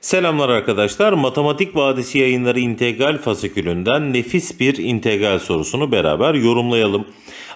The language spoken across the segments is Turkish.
Selamlar arkadaşlar. Matematik Vadisi yayınları integral fasikülünden nefis bir integral sorusunu beraber yorumlayalım.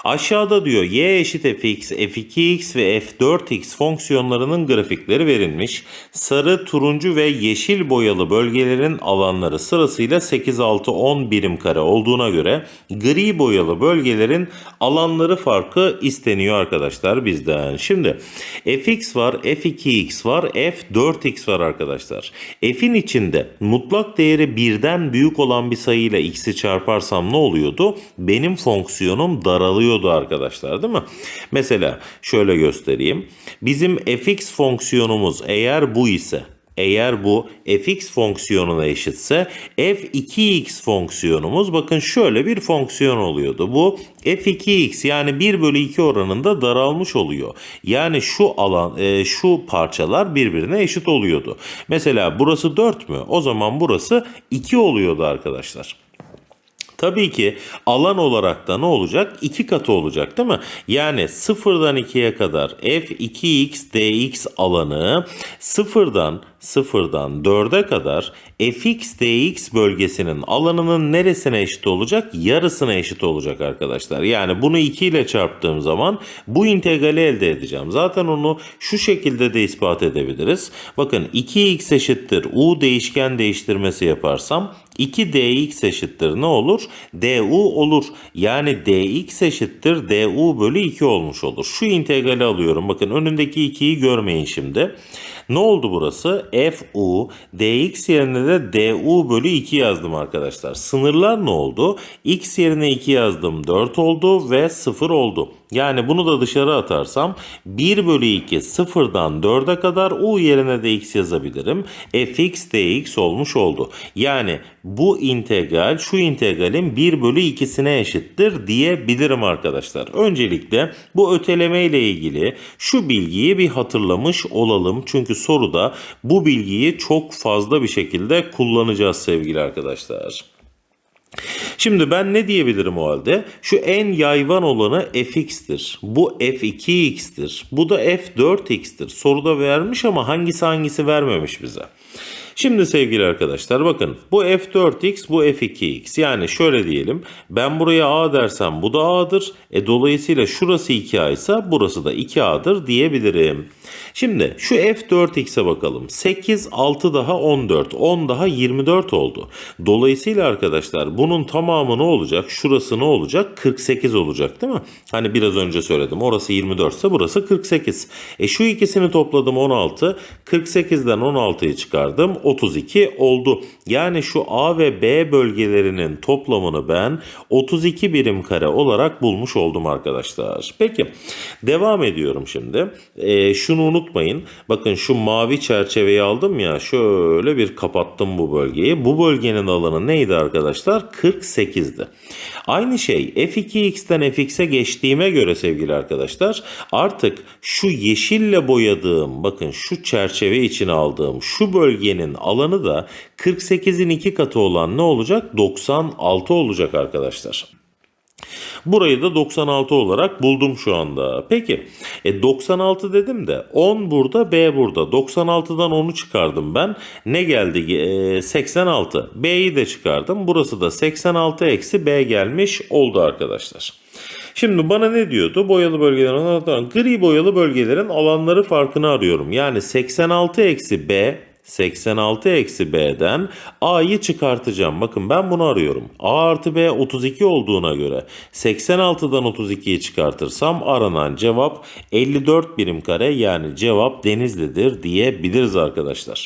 Aşağıda diyor y eşit fx, f2x ve f4x fonksiyonlarının grafikleri verilmiş. Sarı, turuncu ve yeşil boyalı bölgelerin alanları sırasıyla 8, 6, 10 birim kare olduğuna göre gri boyalı bölgelerin alanları farkı isteniyor arkadaşlar bizden. Şimdi fx var, f2x var, f4x var arkadaşlar. F'in içinde mutlak değeri birden büyük olan bir sayıyla x'i çarparsam ne oluyordu? Benim fonksiyonum daralıyordu arkadaşlar değil mi? Mesela şöyle göstereyim. Bizim fx fonksiyonumuz eğer bu ise eğer bu fx fonksiyonuna eşitse f2x fonksiyonumuz bakın şöyle bir fonksiyon oluyordu. Bu f2x yani 1 bölü 2 oranında daralmış oluyor. Yani şu alan e, şu parçalar birbirine eşit oluyordu. Mesela burası 4 mü? O zaman burası 2 oluyordu arkadaşlar. Tabii ki alan olarak da ne olacak? 2 katı olacak değil mi? Yani sıfırdan 2'ye kadar f2x dx alanı sıfırdan sıfırdan 4'e kadar fx dx bölgesinin alanının neresine eşit olacak? Yarısına eşit olacak arkadaşlar. Yani bunu 2 ile çarptığım zaman bu integrali elde edeceğim. Zaten onu şu şekilde de ispat edebiliriz. Bakın 2x eşittir u değişken değiştirmesi yaparsam 2dx eşittir ne olur? du olur. Yani dx eşittir du bölü 2 olmuş olur. Şu integrali alıyorum. Bakın önündeki 2'yi görmeyin şimdi. Ne oldu burası? fu dx yerine de du bölü 2 yazdım arkadaşlar. Sınırlar ne oldu? x yerine 2 yazdım 4 oldu ve 0 oldu. Yani bunu da dışarı atarsam 1 bölü 2 sıfırdan 4'e kadar u yerine de x yazabilirim. fx dx olmuş oldu. Yani bu integral şu integralin 1 bölü 2'sine eşittir diyebilirim arkadaşlar. Öncelikle bu öteleme ile ilgili şu bilgiyi bir hatırlamış olalım. Çünkü soruda bu bilgiyi çok fazla bir şekilde kullanacağız sevgili arkadaşlar. Şimdi ben ne diyebilirim o halde? Şu en yayvan olanı fx'tir. Bu f2x'tir. Bu da f4x'tir. Soruda vermiş ama hangisi hangisi vermemiş bize. Şimdi sevgili arkadaşlar bakın bu f4x bu f2x yani şöyle diyelim ben buraya a dersem bu da a'dır. E, dolayısıyla şurası 2a ise burası da 2a'dır diyebilirim. Şimdi şu f4x'e bakalım 8 6 daha 14 10 daha 24 oldu. Dolayısıyla arkadaşlar bunun tamamı ne olacak şurası ne olacak 48 olacak değil mi? Hani biraz önce söyledim orası 24 ise burası 48. E şu ikisini topladım 16 48'den 16'yı çıkardım 32 oldu. Yani şu A ve B bölgelerinin toplamını ben 32 birim kare olarak bulmuş oldum arkadaşlar. Peki devam ediyorum şimdi. E, şunu unutmayın. Bakın şu mavi çerçeveyi aldım ya şöyle bir kapattım bu bölgeyi. Bu bölgenin alanı neydi arkadaşlar? 48'di. Aynı şey f2x'ten fx'e geçtiğime göre sevgili arkadaşlar artık şu yeşille boyadığım bakın şu çerçeve içine aldığım şu bölgenin alanı da 48'in iki katı olan ne olacak? 96 olacak arkadaşlar. Burayı da 96 olarak buldum şu anda. Peki e 96 dedim de 10 burada B burada. 96'dan 10'u çıkardım ben. Ne geldi? E, 86. B'yi de çıkardım. Burası da 86 eksi B gelmiş oldu arkadaşlar. Şimdi bana ne diyordu? Boyalı bölgelerin gri boyalı bölgelerin alanları farkını arıyorum. Yani 86 eksi B 86 eksi B'den A'yı çıkartacağım. Bakın ben bunu arıyorum. A artı B 32 olduğuna göre 86'dan 32'yi çıkartırsam aranan cevap 54 birim kare yani cevap Denizli'dir diyebiliriz arkadaşlar.